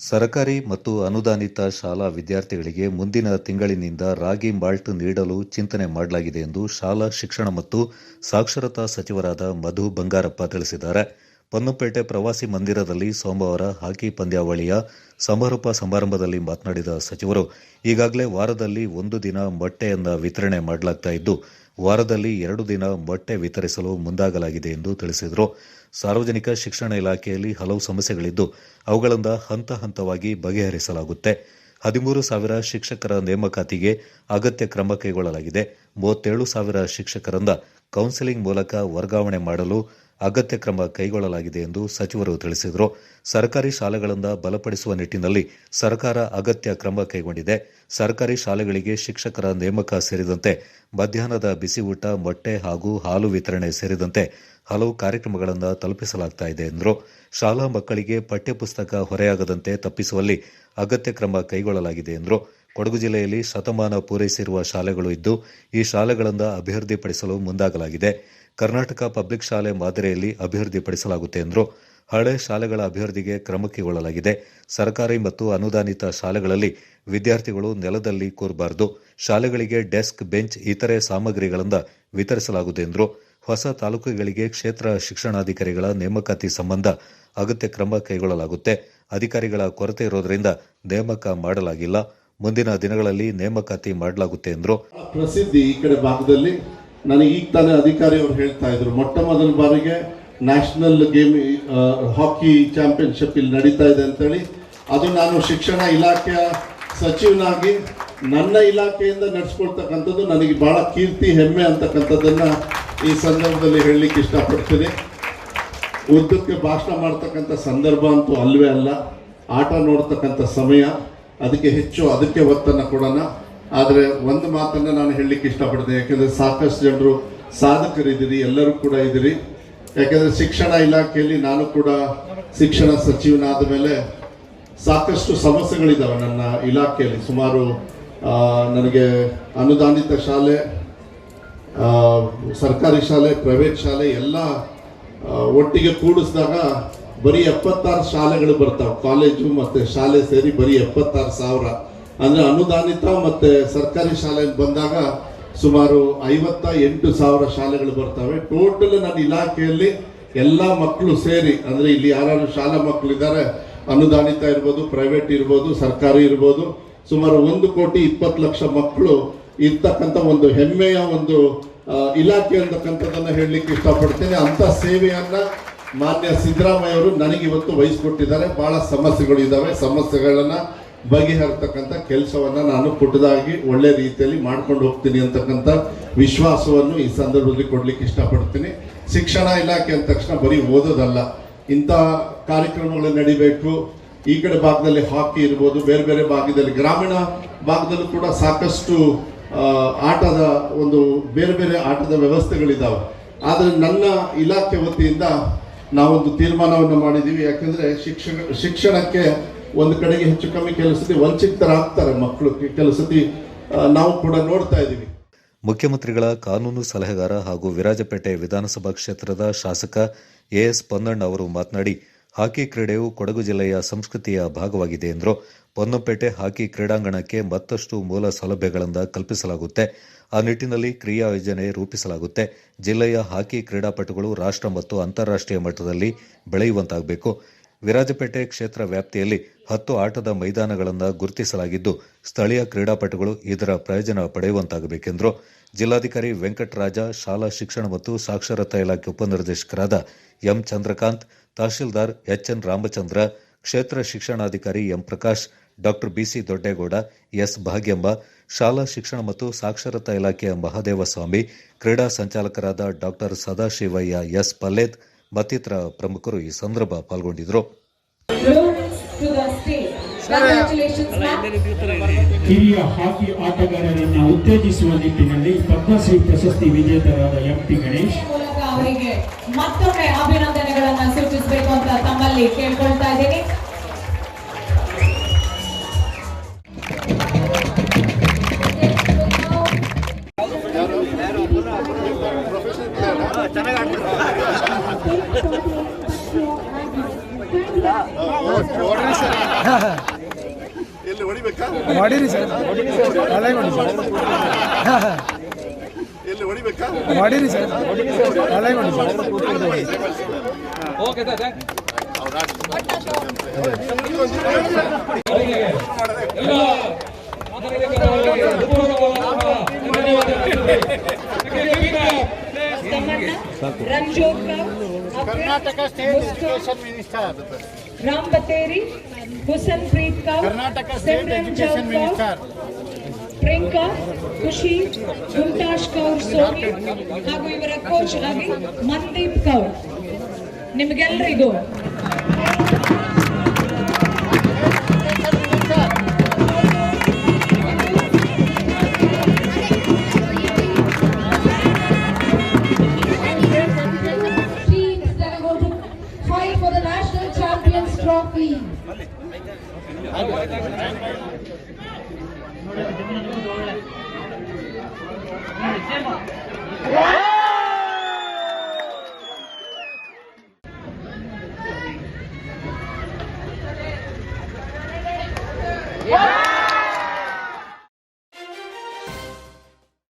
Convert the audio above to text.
ಸರಕಾರಿ ಮತ್ತು ಅನುದಾನಿತ ಶಾಲಾ ವಿದ್ಯಾರ್ಥಿಗಳಿಗೆ ಮುಂದಿನ ತಿಂಗಳಿನಿಂದ ರಾಗಿ ಮಾಲ್ಟ್ ನೀಡಲು ಚಿಂತನೆ ಮಾಡಲಾಗಿದೆ ಎಂದು ಶಾಲಾ ಶಿಕ್ಷಣ ಮತ್ತು ಸಾಕ್ಷರತಾ ಸಚಿವರಾದ ಮಧು ಬಂಗಾರಪ್ಪ ತಿಳಿಸಿದ್ದಾರೆ. ಪೊನ್ನಂಪೇಟೆ ಪ್ರವಾಸಿ ಮಂದಿರದಲ್ಲಿ ಸೋಮವಾರ ಹಾಕಿ ಪಂದ್ಯಾವಳಿಯ ಸಮಾರೋಪ ಸಮಾರಂಭದಲ್ಲಿ ಮಾತನಾಡಿದ ಸಚಿವರು, ಈಗಾಗಲೇ ವಾರದಲ್ಲಿ ಒಂದು ದಿನ ಮೊಟ್ಟೆಯನ್ನ ವಿತರಣೆ ಮಾಡಲಾಗ್ತಾ ಇದ್ದು ವಾರದಲ್ಲಿ ಎರಡು ದಿನ ಬಟ್ಟೆ ವಿತರಿಸಲು ಮುಂದಾಗಲಾಗಿದೆ ಎಂದು ತಿಳಿಸಿದರು. ಸಾರ್ವಜನಿಕ ಶಿಕ್ಷಣ ಇಲಾಖೆಯಲ್ಲಿ ಹಲವು ಸಮಸ್ಯೆಗಳಿದ್ದು, ಅವುಗಳಿಂದ ಹಂತ ಹಂತವಾಗಿ ಬಗೆಹರಿಸಲಾಗುತ್ತೆ. ಹದಿಮೂರು ಸಾವಿರ ಶಿಕ್ಷಕರ ನೇಮಕಾತಿಗೆ ಅಗತ್ಯ ಕ್ರಮ ಕೈಗೊಳ್ಳಲಾಗಿದೆ. ಮೂವತ್ತೇಳು ಸಾವಿರ ಶಿಕ್ಷಕರಿಂದ ಕೌನ್ಸೆಲಿಂಗ್ ಮೂಲಕ ವರ್ಗಾವಣೆ ಮಾಡಲು ಅಗತ್ಯ ಕ್ರಮ ಕೈಗೊಳ್ಳಲಾಗಿದೆ ಎಂದು ಸಚಿವರು ತಿಳಿಸಿದರು. ಸರ್ಕಾರಿ ಶಾಲೆಗಳಿಂದ ಬಲಪಡಿಸುವ ನಿಟ್ಟಿನಲ್ಲಿ ಸರ್ಕಾರ ಅಗತ್ಯ ಕ್ರಮ ಕೈಗೊಂಡಿದೆ. ಸರ್ಕಾರಿ ಶಾಲೆಗಳಿಗೆ ಶಿಕ್ಷಕರ ನೇಮಕ ಸೇರಿದಂತೆ ಮಧ್ಯಾಹ್ನದ ಬಿಸಿ ಊಟ ಮೊಟ್ಟೆ ಹಾಗೂ ಹಾಲು ವಿತರಣೆ ಸೇರಿದಂತೆ ಹಲವು ಕಾರ್ಯಕ್ರಮಗಳನ್ನು ತಲುಪಿಸಲಾಗ್ತಾ ಇದೆ ಎಂದರು. ಶಾಲಾ ಮಕ್ಕಳಿಗೆ ಪಠ್ಯಪುಸ್ತಕ ಹೊರೆಯಾಗದಂತೆ ತಪ್ಪಿಸುವಲ್ಲಿ ಅಗತ್ಯ ಕ್ರಮ ಕೈಗೊಳ್ಳಲಾಗಿದೆ ಎಂದರು. ಕೊಡಗು ಜಿಲ್ಲೆಯಲ್ಲಿ ಶತಮಾನ ಪೂರೈಸಿರುವ ಶಾಲೆಗಳು ಇದ್ದು, ಈ ಶಾಲೆಗಳನ್ನು ಅಭಿವೃದ್ಧಿಪಡಿಸಲು ಮುಂದಾಗಲಾಗಿದೆ. ಕರ್ನಾಟಕ ಪಬ್ಲಿಕ್ ಶಾಲೆ ಮಾದರಿಯಲ್ಲಿ ಅಭಿವೃದ್ಧಿಪಡಿಸಲಾಗುತ್ತೆ ಎಂದರು, ಹಳೆ ಶಾಲೆಗಳ ಅಭಿವೃದ್ಧಿಗೆ ಕ್ರಮ ಕೈಗೊಳ್ಳಲಾಗಿದೆ ಸರ್ಕಾರಿ ಮತ್ತು ಅನುದಾನಿತ ಶಾಲೆಗಳಲ್ಲಿ ವಿದ್ಯಾರ್ಥಿಗಳು ನೆಲದಲ್ಲಿ ಕೂರಬಾರದು. ಶಾಲೆಗಳಿಗೆ ಡೆಸ್ಕ್, ಬೆಂಚ್, ಇತರೆ ಸಾಮಗ್ರಿಗಳಿಂದ ವಿತರಿಸಲಾಗುವುದು ಎಂದರು, ಹೊಸ ತಾಲೂಕುಗಳಿಗೆ ಕ್ಷೇತ್ರ ಶಿಕ್ಷಣಾಧಿಕಾರಿಗಳ ನೇಮಕಾತಿ ಸಂಬಂಧ ಅಗತ್ಯ ಕ್ರಮ ಕೈಗೊಳ್ಳಲಾಗುತ್ತೆ. ಅಧಿಕಾರಿಗಳ ಕೊರತೆ ಇರೋದರಿಂದ ನೇಮಕ ಮಾಡಲಾಗಿಲ್ಲ. ಮುಂದಿನ ದಿನಗಳಲ್ಲಿ ನೇಮಕಾತಿ ಮಾಡಲಾಗುತ್ತೆ ಎಂದರು. ಪ್ರಸಿದ್ಧಿ ಈ ಕಡೆ ಭಾಗದಲ್ಲಿ. ನನಗೆ ಈಗ ತಾನೇ ಅಧಿಕಾರಿ ಅವರು ಹೇಳ್ತಾ ಇದ್ರು. ಮೊಟ್ಟ ಮೊದಲ ಬಾರಿಗೆ ನ್ಯಾಷನಲ್ ಗೇಮ್ ಹಾಕಿ ಚಾಂಪಿಯನ್ಶಿಪ್ ಇಲ್ಲಿ ನಡೀತಾ ಇದೆ ಅಂತೇಳಿ. ಅದು ನಾನು ಶಿಕ್ಷಣ ಇಲಾಖೆಯ ಸಚಿವನಾಗಿ ನನ್ನ ಇಲಾಖೆಯಿಂದ ನಡೆಸ್ಕೊಳ್ತಕ್ಕಂಥದ್ದು ನನಗೆ ಬಹಳ ಕೀರ್ತಿ, ಹೆಮ್ಮೆ ಅಂತಕ್ಕಂಥದ್ದನ್ನು ಈ ಸಂದರ್ಭದಲ್ಲಿ ಹೇಳಲಿಕ್ಕೆ ಇಷ್ಟಪಡ್ತೀನಿ. ಉದ್ದಕ್ಕೆ ಭಾಷಣ ಮಾಡ್ತಕ್ಕಂಥ ಸಂದರ್ಭ ಅಂತೂ ಅಲ್ವೇ ಅಲ್ಲ. ಆಟ ನೋಡ್ತಕ್ಕಂಥ ಸಮಯ. ಅದಕ್ಕೆ ಹೆಚ್ಚು, ಅದಕ್ಕೆ ಒತ್ತನ್ನು ಕೊಡೋಣ. ಆದರೆ ಒಂದು ಮಾತನ್ನು ನಾನು ಹೇಳಲಿಕ್ಕೆ ಇಷ್ಟಪಡ್ತೇನೆ. ಯಾಕೆಂದರೆ ಸಾಕಷ್ಟು ಜನರು ಸಾಧಕರಿದ್ದೀರಿ, ಎಲ್ಲರೂ ಕೂಡ ಇದ್ದೀರಿ. ಯಾಕೆಂದರೆ ಶಿಕ್ಷಣ ಇಲಾಖೆಯಲ್ಲಿ ನಾನು ಕೂಡ ಶಿಕ್ಷಣ ಸಚಿವನಾದ ಮೇಲೆ ಸಾಕಷ್ಟು ಸಮಸ್ಯೆಗಳಿದ್ದಾವೆ ನನ್ನ ಇಲಾಖೆಯಲ್ಲಿ. ಸುಮಾರು ನನಗೆ ಅನುದಾನಿತ ಶಾಲೆ ಸರ್ಕಾರಿ ಶಾಲೆ, ಪ್ರೈವೇಟ್ ಶಾಲೆ ಎಲ್ಲ ಒಟ್ಟಿಗೆ ಕೂಡಿಸಿದಾಗ ಬರೀ ಎಪ್ಪತ್ತಾರು ಶಾಲೆಗಳು ಬರ್ತಾವೆ. ಕಾಲೇಜು ಮತ್ತು ಶಾಲೆ ಸೇರಿ ಬರೀ ಎಪ್ಪತ್ತಾರು ಸಾವಿರ. ಅಂದರೆ ಅನುದಾನಿತ ಮತ್ತು ಸರ್ಕಾರಿ ಶಾಲೆ ಬಂದಾಗ ಸುಮಾರು ಐವತ್ತ ಎಂಟು ಸಾವಿರ ಶಾಲೆಗಳು ಬರ್ತವೆ. ಟೋಟಲ್ ನನ್ನ ಇಲಾಖೆಯಲ್ಲಿ ಎಲ್ಲ ಮಕ್ಕಳು ಸೇರಿ, ಅಂದರೆ ಇಲ್ಲಿ ಯಾರು ಶಾಲಾ ಮಕ್ಕಳಿದ್ದಾರೆ ಅನುದಾನಿತ ಇರ್ಬೋದು ಪ್ರೈವೇಟ್ ಇರ್ಬೋದು, ಸರ್ಕಾರಿ ಇರ್ಬೋದು, ಸುಮಾರು ಒಂದು ಕೋಟಿ ಇಪ್ಪತ್ತು ಲಕ್ಷ ಮಕ್ಕಳು ಇರ್ತಕ್ಕಂಥ ಒಂದು ಹೆಮ್ಮೆಯ ಒಂದು ಇಲಾಖೆ ಅಂತಕ್ಕಂಥದ್ದನ್ನು ಹೇಳಲಿಕ್ಕೆ ಇಷ್ಟಪಡ್ತೇನೆ. ಅಂತ ಸೇವೆಯನ್ನ ಮಾನ್ಯ ಸಿದ್ದರಾಮಯ್ಯ ಅವರು ನನಗೆ ಇವತ್ತು ವಹಿಸ್ಕೊಟ್ಟಿದ್ದಾರೆ. ಬಹಳ ಸಮಸ್ಯೆಗಳು ಇದ್ದಾವೆ. ಸಮಸ್ಯೆಗಳನ್ನ ಬಗೆಹರ್ತಕ್ಕಂಥ ಕೆಲಸವನ್ನ ನಾನು ಪುಟ್ಟದಾಗಿ ಒಳ್ಳೆ ರೀತಿಯಲ್ಲಿ ಮಾಡ್ಕೊಂಡು ಹೋಗ್ತೀನಿ ಅಂತಕ್ಕಂಥ ವಿಶ್ವಾಸವನ್ನು ಈ ಸಂದರ್ಭದಲ್ಲಿ ಕೊಡ್ಲಿಕ್ಕೆ ಇಷ್ಟಪಡ್ತೀನಿ. ಶಿಕ್ಷಣ ಇಲಾಖೆ ಅಂದ ತಕ್ಷಣ ಬರೀ ಓದೋದಲ್ಲ. ಇಂಥ ಕಾರ್ಯಕ್ರಮಗಳು ನಡಿಬೇಕು. ಈ ಕಡೆ ಭಾಗದಲ್ಲಿ ಹಾಕಿ ಇರ್ಬೋದು. ಬೇರೆ ಬೇರೆ ಭಾಗದಲ್ಲಿ, ಗ್ರಾಮೀಣ ಭಾಗದಲ್ಲೂ ಕೂಡ ಸಾಕಷ್ಟು ಆಟದ ಒಂದು ಬೇರೆ ಬೇರೆ ಆಟದ ವ್ಯವಸ್ಥೆಗಳಿದ್ದಾವೆ ಆದರೆ ನನ್ನ ಇಲಾಖೆ ವತಿಯಿಂದ ನಾವೊಂದು ತೀರ್ಮಾನವನ್ನು ಮಾಡಿದ್ದೀವಿ. ಯಾಕೆಂದ್ರೆ ಶಿಕ್ಷಣ, ಶಿಕ್ಷಣಕ್ಕೆ ಒಂದು ಕಡೆಗೆ ಹೆಚ್ಚು ಕಮ್ಮಿ ಕೆಲವು ವಂಚಿತರಾಗ್ತಾರೆ ಮಕ್ಕಳು. ಕೆಲವು ನಾವು ಕೂಡ ನೋಡ್ತಾ ಇದ್ದೀವಿ. ಮುಖ್ಯಮಂತ್ರಿಗಳ ಕಾನೂನು ಸಲಹೆಗಾರ ಹಾಗೂ ವಿರಾಜಪೇಟೆ ವಿಧಾನಸಭಾ ಕ್ಷೇತ್ರದ ಶಾಸಕ ಎಎಸ್ ಪೊನ್ನಣ್ಣ ಅವರು ಮಾತನಾಡಿ ಹಾಕಿ ಕ್ರೀಡೆಯು ಕೊಡಗು ಜಿಲ್ಲೆಯ ಸಂಸ್ಕೃತಿಯ ಭಾಗವಾಗಿದೆ ಎಂದರು. ಪೊನ್ನಂಪೇಟೆ ಹಾಕಿ ಕ್ರೀಡಾಂಗಣಕ್ಕೆ ಮತ್ತಷ್ಟು ಮೂಲ ಸೌಲಭ್ಯಗಳನ್ನು ಕಲ್ಪಿಸಲಾಗುತ್ತೆ. ಆ ನಿಟ್ಟಿನಲ್ಲಿ ಕ್ರಿಯಾ ಯೋಜನೆ ರೂಪಿಸಲಾಗುತ್ತೆ. ಜಿಲ್ಲೆಯ ಹಾಕಿ ಕ್ರೀಡಾಪಟುಗಳು ರಾಷ್ಟ್ರ ಮತ್ತು ಅಂತಾರಾಷ್ಟ್ರೀಯ ಮಟ್ಟದಲ್ಲಿ ಬೆಳೆಯುವಂತಾಗಬೇಕು. ವಿರಾಜಪೇಟೆ ಕ್ಷೇತ್ರ ವ್ಯಾಪ್ತಿಯಲ್ಲಿ ಹತ್ತು ಆಟದ ಮೈದಾನಗಳನ್ನು ಗುರುತಿಸಲಾಗಿದ್ದು, ಸ್ಥಳೀಯ ಕ್ರೀಡಾಪಟುಗಳು ಇದರ ಪ್ರಯೋಜನ ಪಡೆಯುವಂತಾಗಬೇಕೆಂದರು. ಜಿಲ್ಲಾಧಿಕಾರಿ ವೆಂಕಟರಾಜ, ಶಾಲಾ ಶಿಕ್ಷಣ ಮತ್ತು ಸಾಕ್ಷರತಾ ಇಲಾಖೆ ಉಪನಿರ್ದೇಶಕರಾದ ಎಂ ಚಂದ್ರಕಾಂತ್, ತಹಶೀಲ್ದಾರ್ ಎಚ್ಎನ್ ರಾಮಚಂದ್ರ, ಕ್ಷೇತ್ರ ಶಿಕ್ಷಣಾಧಿಕಾರಿ M Prakash, doctor BC Doddegowda, S Bhagyamba ಶಾಲಾ ಶಿಕ್ಷಣ ಮತ್ತು ಸಾಕ್ಷರತಾ ಇಲಾಖೆಯ ಮಹದೇವಸ್ವಾಮಿ, ಕ್ರೀಡಾ ಸಂಚಾಲಕರಾದ ಡಾಕ್ಟರ್ ಸದಾಶಿವಯ್ಯ ಎಸ್ ಪಲ್ಲೇತ್ ಮತ್ತಿತರ ಪ್ರಮುಖರು ಈ ಸಂದರ್ಭ ಪಾಲ್ಗೊಂಡಿದ್ದರು. ಹಿರಿಯ ಹಾಕಿ ಆಟಗಾರರನ್ನ ಉತ್ತೇಜಿಸುವ ನಿಟ್ಟಿನಲ್ಲಿ ಪದ್ಮಶ್ರೀ ಪ್ರಶಸ್ತಿ ವಿಜೇತರಾದ ಎಂ ಟಿ ಗಣೇಶ್ ಮೂಲಕ ಅವರಿಗೆ ಮತ್ತೊಮ್ಮೆ ಅಭಿನಂದನೆಗಳನ್ನ ಸೂಚಿಸಬೇಕು ಅಂತ ತಮ್ಮಲ್ಲಿ ಕೇಳ್ಕೊಳ್ತಾ ಇದ್ದೀನಿ Thank ಮಾಡಿರಿ ಸರ್. ನಾಳೆ ಮಾಡಿ ಸರ್. ಮಾಡಿರಿ ಸರ್. ನಾಳೆ ಮಾಡಿ sir. Ranjot Karnataka state education minister Ram Bateri Husanpreet Kaur Karnataka State education Minister. Priyanka Khushi Guntash Kaur Sony ಹಾಗೂ ಇವರ ಕೋಚ್ ಆಗಿ ಮನ್ದೀಪ್ ಕೌರ್ ನಿಮಗೆಲ್ಲರಿಗೂ the national champions trophy. Yeah!